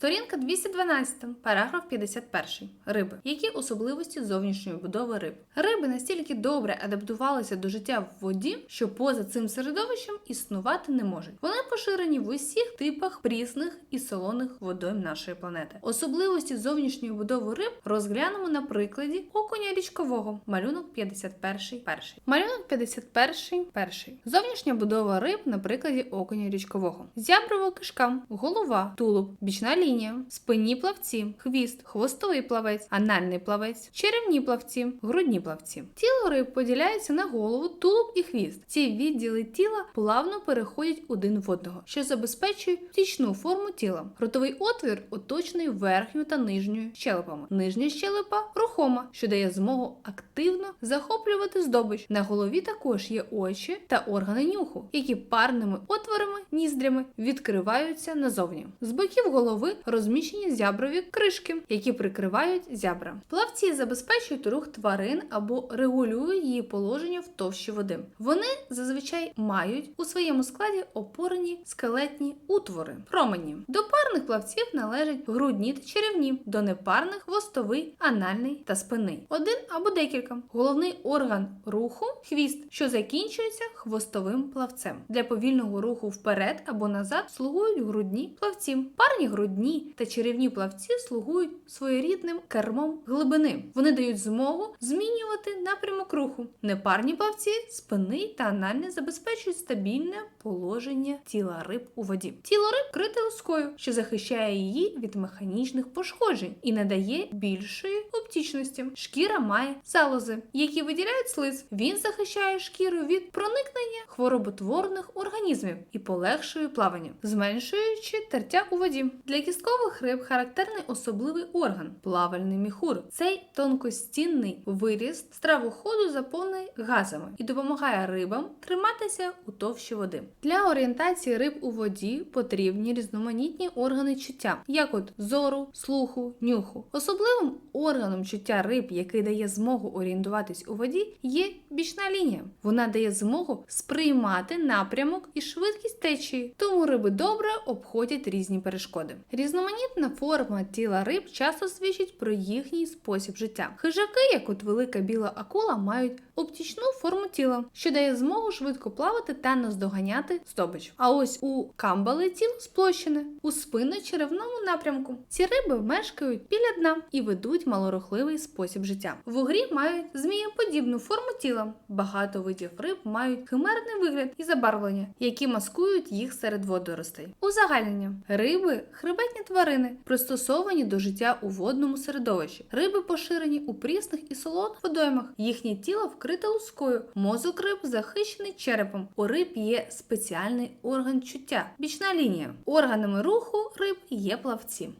Сторінка 212, параграф 51. Риби. Які особливості зовнішньої будови риб? Риби настільки добре адаптувалися до життя в воді, що поза цим середовищем існувати не можуть. Вони поширені в усіх типах прісних і солоних водойм нашої планети. Особливості зовнішньої будови риб розглянемо на прикладі окуня річкового. Малюнок 51 перший. Малюнок 51 перший. Зовнішня будова риб на прикладі окуня річкового. Зяброва кишка, голова, тулуб, бічна лінія, спинні плавці, хвіст, хвостовий плавець, анальний плавець, черевні плавці, грудні плавці. Тіло риб поділяється на голову, тулуб і хвіст. Ці відділи тіла плавно переходять один в одного, що забезпечує тічну форму тіла. Ротовий отвір оточений верхньою та нижньою щелепами. Нижня щелепа рухома, що дає змогу активно захоплювати здобич. На голові також є очі та органи нюху, які парними отворами ніздрями відкриваються назовні. З боків голови розміщені зяброві кришки, які прикривають зябра. Плавці забезпечують рух тварин або регулюють її положення в товщі води. Вони зазвичай мають у своєму складі опорені скелетні утвори, промені. До парних плавців належать грудні та черевні, до непарних хвостовий, анальний та спинний. Один або декілька. Головний орган руху хвіст, що закінчується хвостовим плавцем. Для повільного руху вперед або назад слугують грудні плавці. Парні грудні та черевні плавці слугують своєрідним кермом глибини. Вони дають змогу змінювати напрямок руху. Непарні плавці, спинний та анальний забезпечують стабільне положення тіла риб у воді. Тіло риб крите лускою, що захищає її від механічних пошкоджень і надає більшої оптічності. Шкіра має залози, які виділяють слиз. Він захищає шкіру від проникнення хвороботворних організмів і полегшує плавання, зменшуючи тертя у воді. Для кісткових риб характерний особливий орган плавальний міхур. Цей тонкостінний виріс стравоходу заповнений газами і допомагає рибам триматися у товщі води. Для орієнтації риб у воді потрібні різноманітні органи чуття, як от зору, слуху, нюху. Особливим органом чуття риб, який дає змогу орієнтуватись у воді, є бічна лінія. Вона дає змогу сприймати напрямок і швидкість течії, тому риби добре обходять різні перешкоди. Різноманітна форма тіла риб часто свідчить про їхній спосіб життя. Хижаки, як от велика біла акула, мають оптічну форму тіла, що дає змогу швидко плавати та наздоганяти здобич. А ось у камбали тіло сплощене у спинно-черевному напрямку. Ці риби мешкають біля дна і ведуть малорухливий спосіб життя. Вугрі мають змієподібну форму тіла. Багато видів риб мають химерний вигляд і забарвлення, які маскують їх серед водоростей. Узагальнення риби хребетні тварини, пристосовані до життя у водному середовищі. Риби поширені у прісних і солоних водоймах. Їхнє тіло вкрите лускою. Мозок риб захищений черепом. У риб є спеціальний орган чуття бічна лінія. Органами руху риб є плавці.